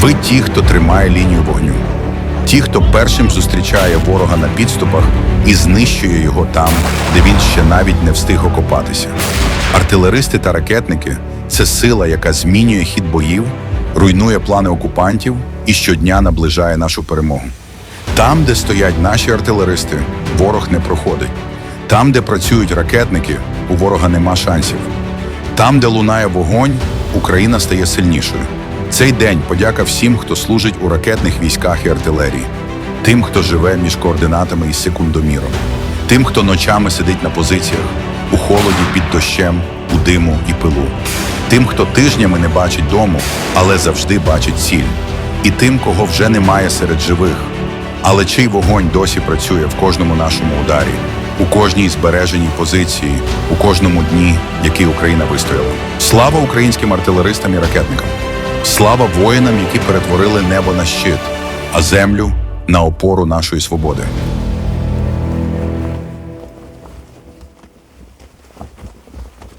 Ви ті, хто тримає лінію вогню, ті, хто першим зустрічає ворога на підступах і знищує його там, де він ще навіть не встиг окопатися. Артилеристи та ракетники це сила, яка змінює хід боїв, руйнує плани окупантів і щодня наближає нашу перемогу. Там, де стоять наші артилеристи, ворог не проходить. Там, де працюють ракетники, у ворога нема шансів. Там, де лунає вогонь, Україна стає сильнішою. Цей день подяка всім, хто служить у ракетних військах і артилерії, тим, хто живе між координатами і секундоміром, тим, хто ночами сидить на позиціях, у холоді під дощем, у диму і пилу, тим, хто тижнями не бачить дому, але завжди бачить ціль, і тим, кого вже немає серед живих, але чий вогонь досі працює в кожному нашому ударі, у кожній збереженій позиції, у кожному дні, який Україна вистояла. Слава українським артилеристам і ракетникам! Слава воїнам, які перетворили небо на щит, а землю на опору нашої свободи.